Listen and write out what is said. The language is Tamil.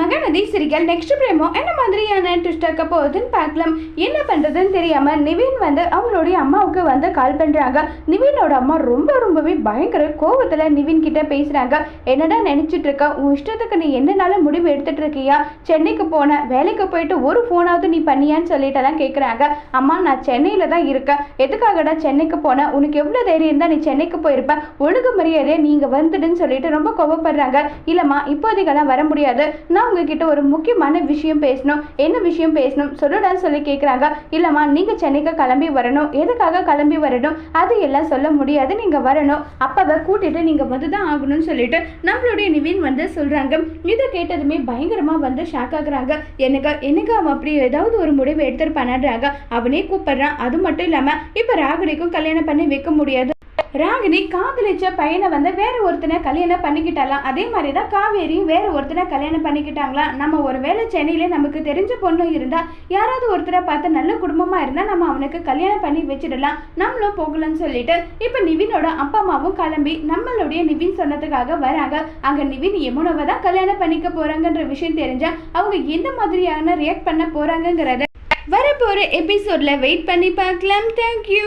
மகநதி சிரிகள் நெக்ஸ்ட் பிரேமோ என்ன மாதிரியான ட்விஸ்ட் இருக்க போகுதுன்னு பார்க்கலாம். என்ன பண்ணுறதுன்னு தெரியாமல் நிவின் வந்து அவங்களுடைய அம்மாவுக்கு வந்து கால் பண்ணுறாங்க நிவினோட அம்மா ரொம்ப ரொம்பவே பயங்கர கோவத்தில் நிவின் கிட்ட பேசுகிறாங்க என்னடா நினச்சிட்டு இருக்க? உன் இஷ்டத்துக்கு நீ என்னனால முடிவு எடுத்துட்டு இருக்கியா? சென்னைக்கு போன வேலைக்கு போயிட்டு ஒரு ஃபோனாவது நீ பண்ணியான்னு சொல்லிட்டெல்லாம் கேட்குறாங்க அம்மா நான் சென்னையில் தான் இருக்கேன். எதுக்காகடா சென்னைக்கு போன? உனக்கு எவ்வளோ தைரியம் இருந்தால் நீ சென்னைக்கு போயிருப்ப. ஒழுங்கு மரியாதையை நீங்கள் வந்துடுன்னு சொல்லிட்டு ரொம்ப கோவப்படுறாங்க. இல்லைம்மா இப்போதைக்கெல்லாம் வர முடியாது. நான் உங்ககிட்ட ஒரு முக்கியமான விஷயம் பேசணும். என்ன விஷயம் பேசணும்? சொல்லுடான்னு சொல்லி கேட்குறாங்க இல்லைம்மா நீங்கள் சென்னைக்கு கிளம்பி வரணும். எதுக்காக கிளம்பி வரணும்? அது எல்லாம் சொல்ல முடியாது. நீங்கள் வரணும். அப்பாவை கூட்டிட்டு நீங்கள் வந்து தான் ஆகணும்னு சொல்லிட்டு நம்மளுடைய நிவின் வந்து சொல்கிறாங்க இதை கேட்டதுமே பயங்கரமாக வந்து ஷாக் ஆகுறாங்க. எனக்கு எனக்கு அவன் அப்படி ஏதாவது ஒரு முடிவு எடுத்துருப்பானான்றாங்க. அவனே கூப்பிடுறான். அது மட்டும் இல்லாமல் இப்போ ராகுடிக்கும் கல்யாணம் பண்ணி வைக்க முடியாது. ராகினி காதலிச்ச பையனை வந்து வேற ஒருத்தனை கல்யாணம் பண்ணிக்கிட்டாலாம் அதே மாதிரி தான் காவேரியும் வேற ஒருத்தனை கல்யாணம் பண்ணிக்கிட்டாங்களாம் நம்ம ஒருவேளை சென்னையில நமக்கு தெரிஞ்ச பொண்ணு இருந்தா யாராவது ஒருத்தரை பார்த்து நல்ல குடும்பமா இருந்தா நம்ம அவனுக்கு கல்யாணம் பண்ணி வச்சிடலாம். நம்மளும் போகலாம்னு சொல்லிட்டு இப்ப நிவினோட அப்பா அம்மாவும் கிளம்பி நம்மளுடைய நிவின் சொன்னதுக்காக வராங்க. அங்க நிவின் யமுனாவை தான் கல்யாணம் பண்ணிக்க போறாங்கன்ற விஷயம் தெரிஞ்சா அவங்க எந்த மாதிரியான ரியாக்ட் பண்ண போறாங்கங்கிறத வரப்போற எபிசோட்ல வெயிட் பண்ணி பார்க்கலாம். தேங்க்யூ